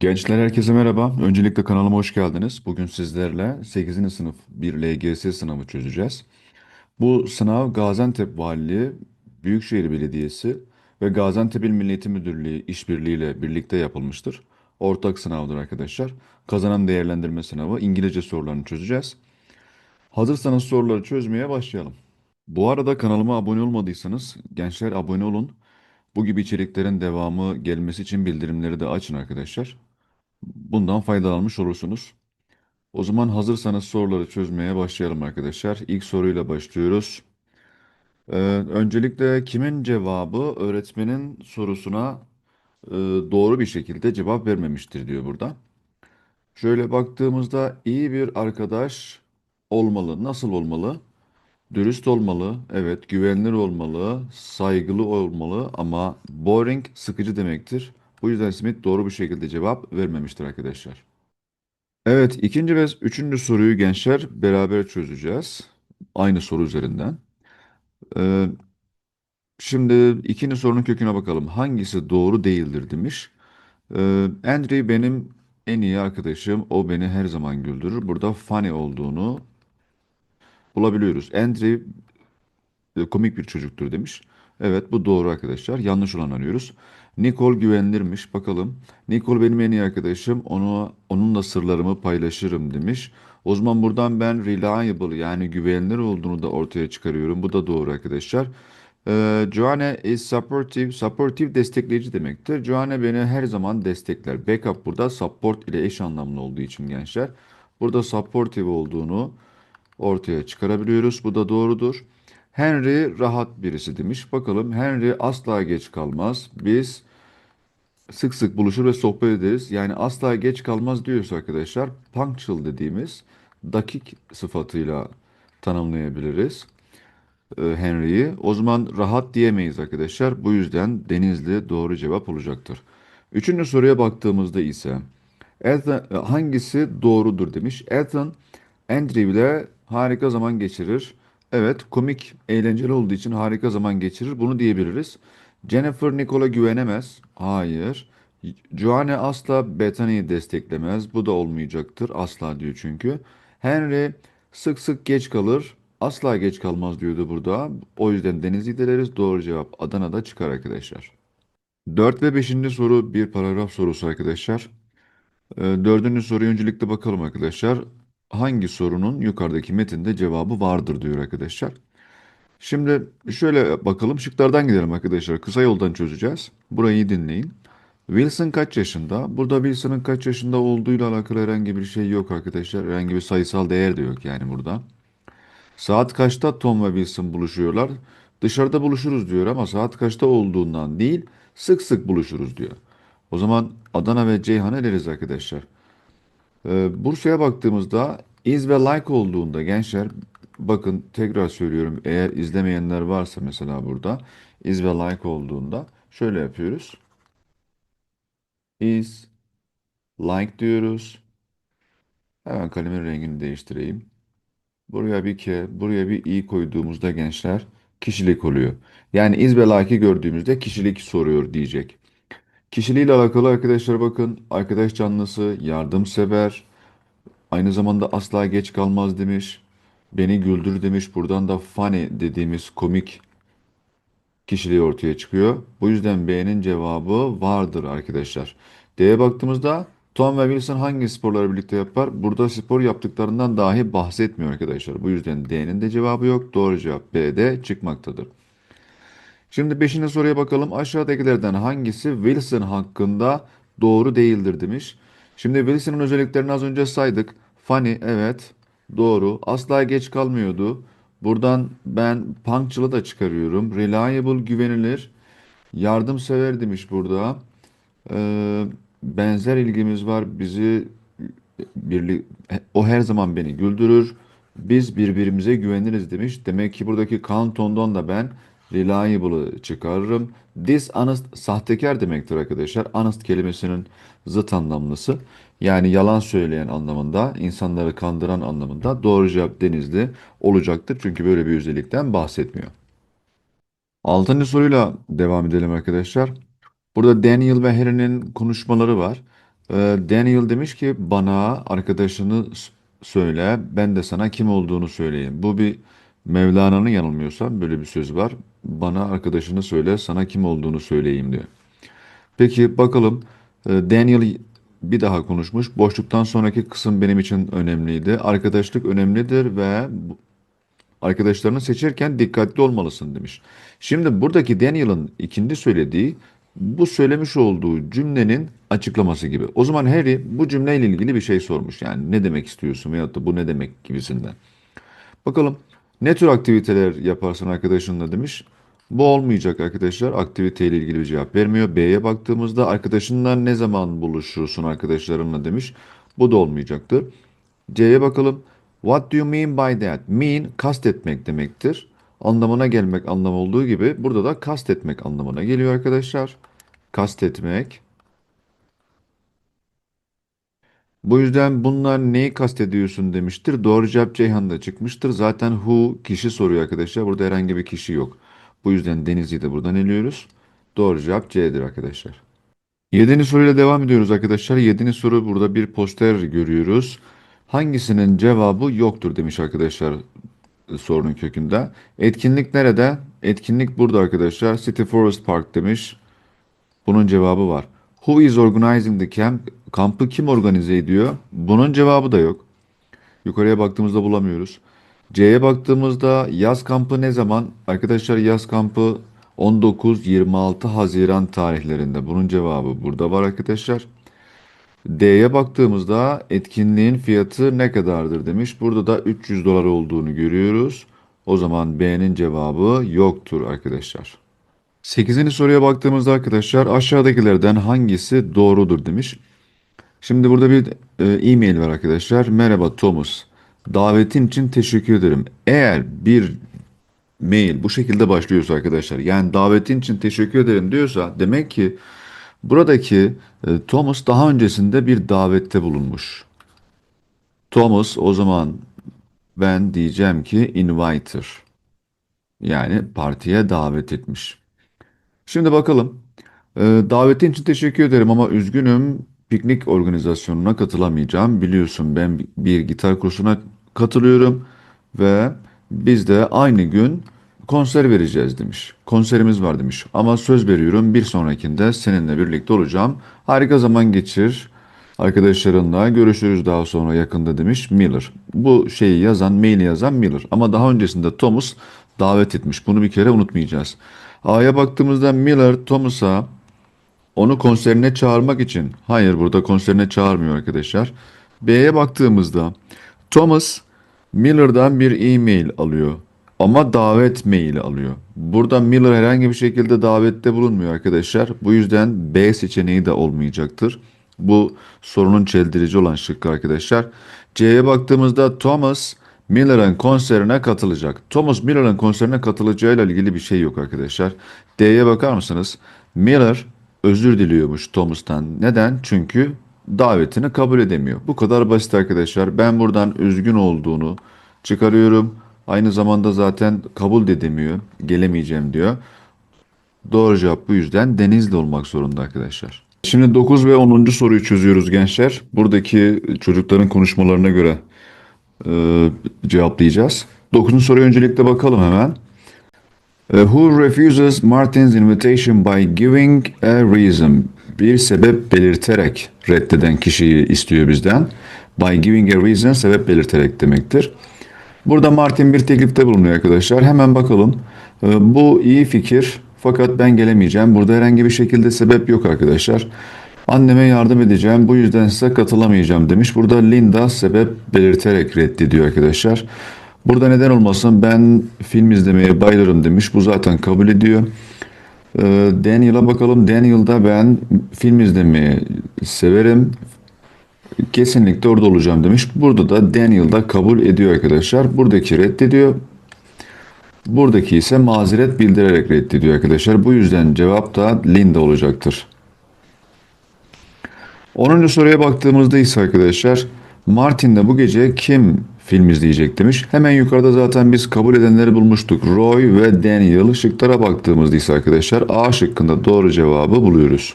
Gençler herkese merhaba. Öncelikle kanalıma hoş geldiniz. Bugün sizlerle 8. sınıf bir LGS sınavı çözeceğiz. Bu sınav Gaziantep Valiliği, Büyükşehir Belediyesi ve Gaziantep İl Milli Eğitim Müdürlüğü işbirliğiyle birlikte yapılmıştır. Ortak sınavdır arkadaşlar. Kazanan değerlendirme sınavı İngilizce sorularını çözeceğiz. Hazırsanız soruları çözmeye başlayalım. Bu arada kanalıma abone olmadıysanız gençler abone olun. Bu gibi içeriklerin devamı gelmesi için bildirimleri de açın arkadaşlar. Bundan faydalanmış olursunuz. O zaman hazırsanız soruları çözmeye başlayalım arkadaşlar. İlk soruyla başlıyoruz. Ee, öncelikle kimin cevabı öğretmenin sorusuna e, doğru bir şekilde cevap vermemiştir diyor burada. Şöyle baktığımızda iyi bir arkadaş olmalı. Nasıl olmalı? Dürüst olmalı, evet, güvenilir olmalı, saygılı olmalı ama boring sıkıcı demektir. Bu yüzden Smith doğru bir şekilde cevap vermemiştir arkadaşlar. Evet, ikinci ve üçüncü soruyu gençler beraber çözeceğiz. Aynı soru üzerinden. Ee, şimdi ikinci sorunun köküne bakalım. Hangisi doğru değildir demiş. Ee, Andrew benim en iyi arkadaşım. O beni her zaman güldürür. Burada funny olduğunu bulabiliyoruz. Andrew e, komik bir çocuktur demiş. Evet bu doğru arkadaşlar. Yanlış olan arıyoruz. Nicole güvenilirmiş. Bakalım. Nicole benim en iyi arkadaşım. Onu onunla sırlarımı paylaşırım demiş. O zaman buradan ben reliable yani güvenilir olduğunu da ortaya çıkarıyorum. Bu da doğru arkadaşlar. Ee, Joanne is supportive. Supportive destekleyici demektir. Joanne beni her zaman destekler. Backup burada support ile eş anlamlı olduğu için gençler. Burada supportive olduğunu ortaya çıkarabiliyoruz. Bu da doğrudur. Henry rahat birisi demiş. Bakalım Henry asla geç kalmaz. Biz sık sık buluşur ve sohbet ederiz. Yani asla geç kalmaz diyorsa arkadaşlar punctual dediğimiz dakik sıfatıyla tanımlayabiliriz e, Henry'yi. O zaman rahat diyemeyiz arkadaşlar. Bu yüzden Denizli doğru cevap olacaktır. Üçüncü soruya baktığımızda ise Ethan, e, hangisi doğrudur demiş. Ethan Andrew ile harika zaman geçirir. Evet, komik, eğlenceli olduğu için harika zaman geçirir. Bunu diyebiliriz. Jennifer Nicole'a güvenemez. Hayır. Joanne asla Bethany'yi desteklemez. Bu da olmayacaktır. Asla diyor çünkü. Henry sık sık geç kalır. Asla geç kalmaz diyordu burada. O yüzden Denizli'yi deleriz. Doğru cevap Adana'da çıkar arkadaşlar. 4 ve beşinci soru bir paragraf sorusu arkadaşlar. Ee, Dördüncü soruya öncelikle bakalım arkadaşlar. Hangi sorunun yukarıdaki metinde cevabı vardır diyor arkadaşlar. Şimdi şöyle bakalım şıklardan gidelim arkadaşlar. Kısa yoldan çözeceğiz. Burayı dinleyin. Wilson kaç yaşında? Burada Wilson'ın kaç yaşında olduğuyla alakalı herhangi bir şey yok arkadaşlar. Herhangi bir sayısal değer de yok yani burada. Saat kaçta Tom ve Wilson buluşuyorlar? Dışarıda buluşuruz diyor ama saat kaçta olduğundan değil, sık sık buluşuruz diyor. O zaman Adana ve Ceyhan'ı eleriz arkadaşlar. Ee, Bursa'ya baktığımızda iz ve like olduğunda gençler bakın tekrar söylüyorum eğer izlemeyenler varsa mesela burada iz ve like olduğunda şöyle yapıyoruz. Is like diyoruz. Hemen kalemin rengini değiştireyim. Buraya bir K, buraya bir i koyduğumuzda gençler kişilik oluyor. Yani iz ve like'ı gördüğümüzde kişilik soruyor diyecek. Kişiliğiyle alakalı arkadaşlar bakın arkadaş canlısı, yardımsever, aynı zamanda asla geç kalmaz demiş. Beni güldür demiş. Buradan da funny dediğimiz komik kişiliği ortaya çıkıyor. Bu yüzden B'nin cevabı vardır arkadaşlar. D'ye baktığımızda Tom ve Wilson hangi sporları birlikte yapar? Burada spor yaptıklarından dahi bahsetmiyor arkadaşlar. Bu yüzden D'nin de cevabı yok. Doğru cevap B'de çıkmaktadır. Şimdi beşinci soruya bakalım. Aşağıdakilerden hangisi Wilson hakkında doğru değildir demiş. Şimdi Wilson'ın özelliklerini az önce saydık. Funny evet doğru. Asla geç kalmıyordu. Buradan ben punctual'ı da çıkarıyorum. Reliable güvenilir. Yardımsever demiş burada. Ee, benzer ilgimiz var. Bizi birlik o her zaman beni güldürür. Biz birbirimize güveniriz demiş. Demek ki buradaki Canton'dan da ben reliable'ı çıkarırım. Dishonest sahtekar demektir arkadaşlar. Honest kelimesinin zıt anlamlısı. Yani yalan söyleyen anlamında, insanları kandıran anlamında doğru cevap Denizli olacaktır. Çünkü böyle bir özellikten bahsetmiyor. Altıncı soruyla devam edelim arkadaşlar. Burada Daniel ve Harry'nin konuşmaları var. Ee, Daniel demiş ki bana arkadaşını söyle, ben de sana kim olduğunu söyleyeyim. Bu bir Mevlana'nın yanılmıyorsam böyle bir söz var. Bana arkadaşını söyle, sana kim olduğunu söyleyeyim diyor. Peki bakalım Ee, Daniel bir daha konuşmuş. Boşluktan sonraki kısım benim için önemliydi. Arkadaşlık önemlidir ve arkadaşlarını seçerken dikkatli olmalısın demiş. Şimdi buradaki Daniel'ın ikinci söylediği bu söylemiş olduğu cümlenin açıklaması gibi. O zaman Harry bu cümleyle ilgili bir şey sormuş. Yani ne demek istiyorsun veyahut da bu ne demek gibisinden. Bakalım ne tür aktiviteler yaparsın arkadaşınla demiş. Bu olmayacak arkadaşlar. Aktiviteyle ilgili bir cevap vermiyor. B'ye baktığımızda arkadaşınla ne zaman buluşursun arkadaşlarınla demiş. Bu da olmayacaktır. C'ye bakalım. What do you mean by that? Mean kastetmek demektir. Anlamına gelmek anlam olduğu gibi burada da kastetmek anlamına geliyor arkadaşlar. Kastetmek. Bu yüzden bunlar neyi kastediyorsun demiştir. Doğru cevap Ceyhan'da çıkmıştır. Zaten who kişi soruyor arkadaşlar. Burada herhangi bir kişi yok. Bu yüzden Denizli'yi de buradan eliyoruz. Doğru cevap C'dir arkadaşlar. Yedinci soruyla devam ediyoruz arkadaşlar. Yedinci soru burada bir poster görüyoruz. Hangisinin cevabı yoktur demiş arkadaşlar sorunun kökünde. Etkinlik nerede? Etkinlik burada arkadaşlar. City Forest Park demiş. Bunun cevabı var. Who is organizing the camp? Kampı kim organize ediyor? Bunun cevabı da yok. Yukarıya baktığımızda bulamıyoruz. C'ye baktığımızda yaz kampı ne zaman? Arkadaşlar yaz kampı 19-26 Haziran tarihlerinde. Bunun cevabı burada var arkadaşlar. D'ye baktığımızda etkinliğin fiyatı ne kadardır demiş. Burada da 300 dolar olduğunu görüyoruz. O zaman B'nin cevabı yoktur arkadaşlar. 8. soruya baktığımızda arkadaşlar aşağıdakilerden hangisi doğrudur demiş. Şimdi burada bir e, e-mail var arkadaşlar. Merhaba Thomas. Davetin için teşekkür ederim. Eğer bir mail bu şekilde başlıyorsa arkadaşlar yani davetin için teşekkür ederim diyorsa demek ki buradaki e, Thomas daha öncesinde bir davette bulunmuş. Thomas o zaman ben diyeceğim ki inviter yani partiye davet etmiş. Şimdi bakalım. Ee, davetin için teşekkür ederim ama üzgünüm. Piknik organizasyonuna katılamayacağım. Biliyorsun ben bi- bir gitar kursuna katılıyorum ve biz de aynı gün konser vereceğiz demiş. Konserimiz var demiş. Ama söz veriyorum bir sonrakinde seninle birlikte olacağım. Harika zaman geçir. Arkadaşlarınla görüşürüz daha sonra yakında demiş Miller. Bu şeyi yazan, maili yazan Miller. Ama daha öncesinde Thomas davet etmiş. Bunu bir kere unutmayacağız. A'ya baktığımızda Miller Thomas'a onu konserine çağırmak için. Hayır burada konserine çağırmıyor arkadaşlar. B'ye baktığımızda Thomas Miller'dan bir e-mail alıyor. Ama davet maili alıyor. Burada Miller herhangi bir şekilde davette bulunmuyor arkadaşlar. Bu yüzden B seçeneği de olmayacaktır. Bu sorunun çeldirici olan şıkkı arkadaşlar. C'ye baktığımızda Thomas Miller'ın konserine katılacak. Thomas Miller'ın konserine katılacağıyla ilgili bir şey yok arkadaşlar. D'ye bakar mısınız? Miller özür diliyormuş Thomas'tan. Neden? Çünkü davetini kabul edemiyor. Bu kadar basit arkadaşlar. Ben buradan üzgün olduğunu çıkarıyorum. Aynı zamanda zaten kabul de edemiyor. Gelemeyeceğim diyor. Doğru cevap bu yüzden Denizli olmak zorunda arkadaşlar. Şimdi 9 ve 10. soruyu çözüyoruz gençler. Buradaki çocukların konuşmalarına göre e, cevaplayacağız. 9. soruya öncelikle bakalım hemen. Uh, Who refuses Martin's invitation by giving a reason? Bir sebep belirterek reddeden kişiyi istiyor bizden. By giving a reason sebep belirterek demektir. Burada Martin bir teklifte bulunuyor arkadaşlar. Hemen bakalım. Uh, Bu iyi fikir fakat ben gelemeyeceğim. Burada herhangi bir şekilde sebep yok arkadaşlar. Anneme yardım edeceğim. Bu yüzden size katılamayacağım demiş. Burada Linda sebep belirterek reddediyor arkadaşlar. Burada neden olmasın ben film izlemeye bayılırım demiş. Bu zaten kabul ediyor. Ee, Daniel'a bakalım. Daniel'da ben film izlemeyi severim. Kesinlikle orada olacağım demiş. Burada da Daniel'da kabul ediyor arkadaşlar. Buradaki reddediyor. Buradaki ise mazeret bildirerek reddediyor arkadaşlar. Bu yüzden cevap da Linda olacaktır. 10. soruya baktığımızda ise arkadaşlar Martin de bu gece kim film izleyecek demiş. Hemen yukarıda zaten biz kabul edenleri bulmuştuk. Roy ve Daniel şıklara baktığımızda ise arkadaşlar A şıkkında doğru cevabı buluyoruz.